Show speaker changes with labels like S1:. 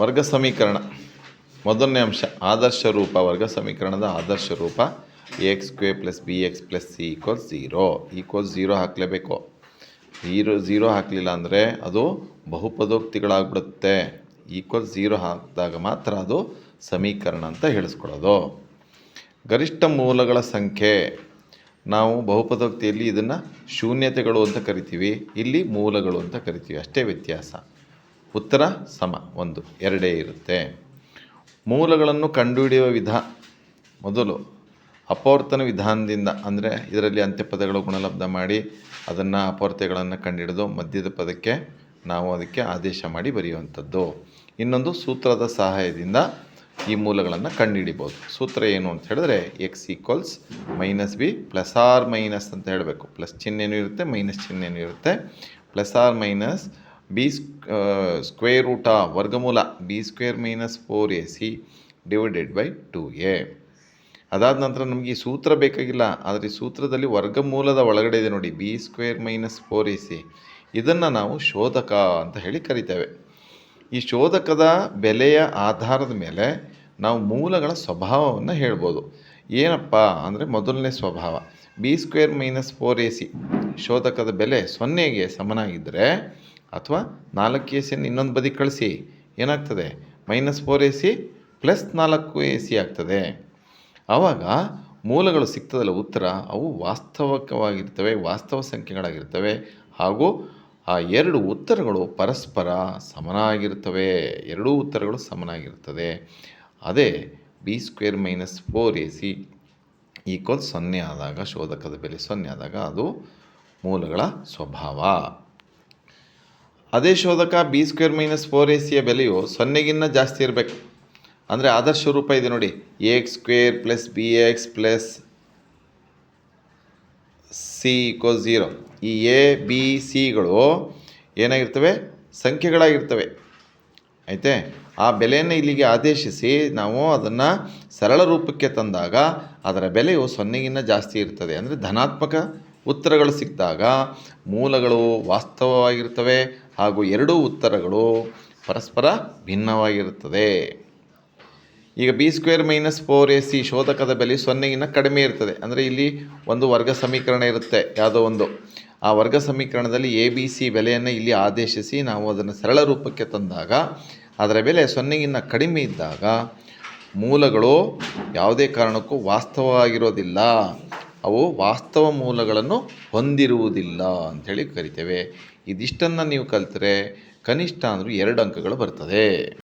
S1: ವರ್ಗ ಸಮೀಕರಣ. ಮೊದಲನೇ ಅಂಶ, ಆದರ್ಶ ರೂಪ ವರ್ಗ ಸಮೀಕರಣದ ಆದರ್ಶ ರೂಪ. A X square plus B X plus C equal zero equal zero ಹಾಕಲೇಬೇಕು. Zero zero ಹಾಕಲಿಲ್ಲ ಅಂದರೆ ಅದು ಬಹುಪದೋಕ್ತಿಗಳಾಗ್ಬಿಡುತ್ತೆ. ಈಕ್ವಲ್ ಝೀರೋ ಹಾಕಿದಾಗ ಮಾತ್ರ ಅದು ಸಮೀಕರಣ ಅಂತ ಹೇಳಿಸ್ಕೊಡೋದು. ಗರಿಷ್ಠ ಮೂಲಗಳ ಸಂಖ್ಯೆ. ನಾವು ಬಹುಪದೋಕ್ತಿಯಲ್ಲಿ ಇದನ್ನು ಶೂನ್ಯತೆಗಳು ಅಂತ ಕರಿತೀವಿ. ಇಲ್ಲಿ ಮೂಲಗಳು ಅಂತ ಕರಿತೀವಿ. ಅಷ್ಟೇ ವ್ಯತ್ಯಾಸ. ಉತ್ತರ ಸಮ, ಒಂದು, ಎರಡೇ ಇರುತ್ತೆ. ಮೂಲಗಳನ್ನು ಕಂಡುಹಿಡಿಯುವ ವಿಧ, ಮೊದಲು ಅಪವರ್ತನ ವಿಧಾನದಿಂದ, ಅಂದರೆ ಇದರಲ್ಲಿ ಅಂತ್ಯಪದಗಳು ಗುಣಲಬ್ಧ ಮಾಡಿ ಅದನ್ನು ಅಪವರ್ತ್ಯಗಳನ್ನು ಕಂಡುಹಿಡಿದು ಮಧ್ಯದ ಪದಕ್ಕೆ ನಾವು ಅದಕ್ಕೆ ಆದೇಶ ಮಾಡಿ ಬರೆಯುವಂಥದ್ದು. ಇನ್ನೊಂದು ಸೂತ್ರದ ಸಹಾಯದಿಂದ ಈ ಮೂಲಗಳನ್ನು ಕಂಡುಹಿಡಿಬೋದು. ಸೂತ್ರ ಏನು ಅಂತ ಹೇಳಿದ್ರೆ X equals minus B plus or minus ಅಂತ ಹೇಳಬೇಕು. ಪ್ಲಸ್ ಚಿಹ್ನೆನೂ ಇರುತ್ತೆ ಮೈನಸ್ ಚಿಹ್ನೆನೂ ಇರುತ್ತೆ. Plus or minus B square root ವರ್ಗಮೂಲ B square minus four A C divided by two A ಅದಾದ ನಂತರ ನಮಗೆ ಈ ಸೂತ್ರ ಬೇಕಾಗಿಲ್ಲ, ಆದರೆ ಈ ಸೂತ್ರದಲ್ಲಿ ವರ್ಗಮೂಲದ ಒಳಗಡೆ ಇದೆ ನೋಡಿ B square minus four A C ಇದನ್ನು ನಾವು ಶೋಧಕ ಅಂತ ಹೇಳಿ ಕರಿತೇವೆ. ಈ ಶೋಧಕದ ಬೆಲೆಯ ಆಧಾರದ ಮೇಲೆ ನಾವು ಮೂಲಗಳ ಸ್ವಭಾವವನ್ನು ಹೇಳ್ಬೋದು. ಏನಪ್ಪ ಅಂದರೆ ಮೊದಲನೇ ಸ್ವಭಾವ B square minus four A C ಶೋಧಕದ ಬೆಲೆ ಸೊನ್ನೆಗೆ ಸಮನಾಗಿದ್ದರೆ ಅಥವಾ ನಾಲ್ಕು ಎ ಸಿಯನ್ನು ಇನ್ನೊಂದು ಬದಿ ಕಳಿಸಿ, ಏನಾಗ್ತದೆ? Minus four A C plus ನಾಲ್ಕು ಎ ಸಿ ಆಗ್ತದೆ. ಆವಾಗ ಮೂಲಗಳು ಸಿಗ್ತದಲ್ಲ ಉತ್ತರ, ಅವು ವಾಸ್ತವಿಕವಾಗಿರ್ತವೆ, ವಾಸ್ತವ ಸಂಖ್ಯೆಗಳಾಗಿರ್ತವೆ, ಹಾಗೂ ಆ ಎರಡು ಉತ್ತರಗಳು ಪರಸ್ಪರ ಸಮನಾಗಿರ್ತವೆ. ಎರಡೂ ಉತ್ತರಗಳು ಸಮನಾಗಿರ್ತದೆ. ಅದೇ B square minus four A C equal ಸೊನ್ನೆ ಆದಾಗ, ಶೋಧಕದ ಬೆಲೆ ಸೊನ್ನೆ ಆದಾಗ ಅದು ಮೂಲಗಳ ಸ್ವಭಾವ. ಅದೇ ಶೋಧಕ B square minus four A ಸಿಯ ಬೆಲೆಯು ಸೊನ್ನೆಗಿನ್ನ ಜಾಸ್ತಿ ಇರಬೇಕು. ಅಂದರೆ ಆದರ್ಶ ರೂಪ ಇದೆ ನೋಡಿ. A X square plus B X plus C equal zero ಈ ಎ ಬಿ ಸಿಗಳು ಏನಾಗಿರ್ತವೆ? ಸಂಖ್ಯೆಗಳಾಗಿರ್ತವೆ. ಐತೆ ಆ ಬೆಲೆಯನ್ನು ಇಲ್ಲಿಗೆ ಆದೇಶಿಸಿ ನಾವು ಅದನ್ನು ಸರಳ ರೂಪಕ್ಕೆ ತಂದಾಗ ಅದರ ಬೆಲೆಯು ಸೊನ್ನೆಗಿನ್ನ ಜಾಸ್ತಿ ಇರ್ತದೆ. ಅಂದರೆ ಧನಾತ್ಮಕ ಉತ್ತರಗಳು ಸಿಕ್ಕಿದಾಗ ಮೂಲಗಳು ವಾಸ್ತವವಾಗಿರ್ತವೆ ಹಾಗೂ ಎರಡೂ ಉತ್ತರಗಳು ಪರಸ್ಪರ ಭಿನ್ನವಾಗಿರುತ್ತದೆ. ಈಗ B square minus four A C ಶೋಧಕದ ಬೆಲೆ ಸೊನ್ನೆಗಿನ್ನ ಕಡಿಮೆ ಇರ್ತದೆ. ಅಂದರೆ ಇಲ್ಲಿ ಒಂದು ವರ್ಗ ಸಮೀಕರಣ ಇರುತ್ತೆ, ಯಾವುದೋ ಒಂದು. ಆ ವರ್ಗ ಸಮೀಕರಣದಲ್ಲಿ ಎ ಬಿ ಸಿ ಬೆಲೆಯನ್ನು ಇಲ್ಲಿ ಆದೇಶಿಸಿ ನಾವು ಅದನ್ನು ಸರಳ ರೂಪಕ್ಕೆ ತಂದಾಗ ಅದರ ಬೆಲೆ ಸೊನ್ನೆಗಿನ್ನ ಕಡಿಮೆ ಇದ್ದಾಗ ಮೂಲಗಳು ಯಾವುದೇ ಕಾರಣಕ್ಕೂ ವಾಸ್ತವವಾಗಿರೋದಿಲ್ಲ. ಅವು ವಾಸ್ತವ ಮೂಲಗಳನ್ನು ಹೊಂದಿರುವುದಿಲ್ಲ ಅಂಥೇಳಿ ಕರಿತೇವೆ. ಇದಿಷ್ಟನ್ನು ನೀವು ಕಲಿತ್ರೆ ಕನಿಷ್ಠ ಅಂದರೂ ಎರಡು ಅಂಕಗಳು ಬರ್ತದೆ.